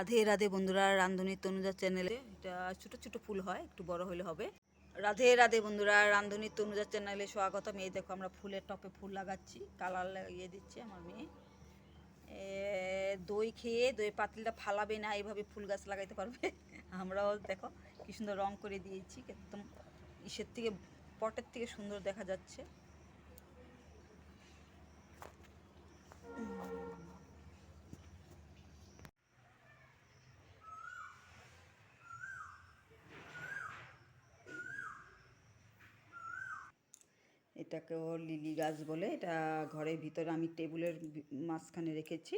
রাধে রাধে বন্ধুরা রান্ধুনি তনুজা চ্যানেলে এটা ছোট ছোট ফুল হয়, একটু বড় হলে হবে। রাধে রাধে বন্ধুরা রান্ধুনি তনুজা চ্যানেলে স্বাগতম। এই দেখো আমরা ফুলের টপে ফুল লাগাচ্ছি, কালার লাগিয়ে দিচ্ছে আমার মেয়ে। দই খেয়ে, দই পাতিলটা ফালাবে না এইভাবে ফুল গাছ লাগাইতে পারবে। আমরাও দেখো কি সুন্দর রং করে দিয়েছি, একদম ইসের থেকে, পটের থেকে সুন্দর দেখা যাচ্ছে। এটাকেও লিলি গাছ বলে, এটা ঘরের ভিতরে আমি টেবিলের মাঝখানে রেখেছি,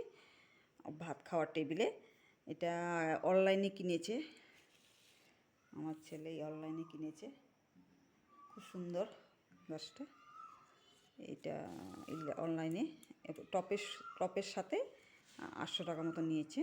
ভাত খাওয়ার টেবিলে। এটা অনলাইনে কিনেছে, আমার ছেলে অনলাইনে কিনেছে। খুব সুন্দর গাছটা। এটা অনলাইনে টপের টপের সাথে আটশো টাকা মতো নিয়েছে।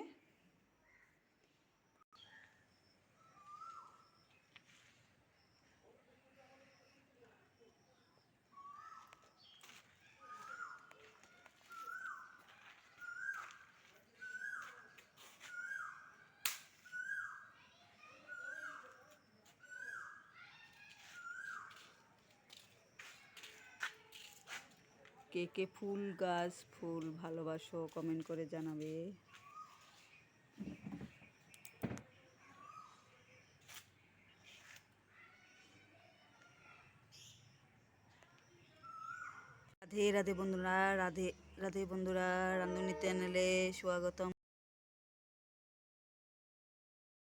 কে কে ফুল গাছ, ফুল ভালোবাসো কমেন্ট করে জানাবে। রাধে রাধে বন্ধুরা, রাধে রাধে বন্ধুরা, রান্ধুনি চ্যানেলে স্বাগতম।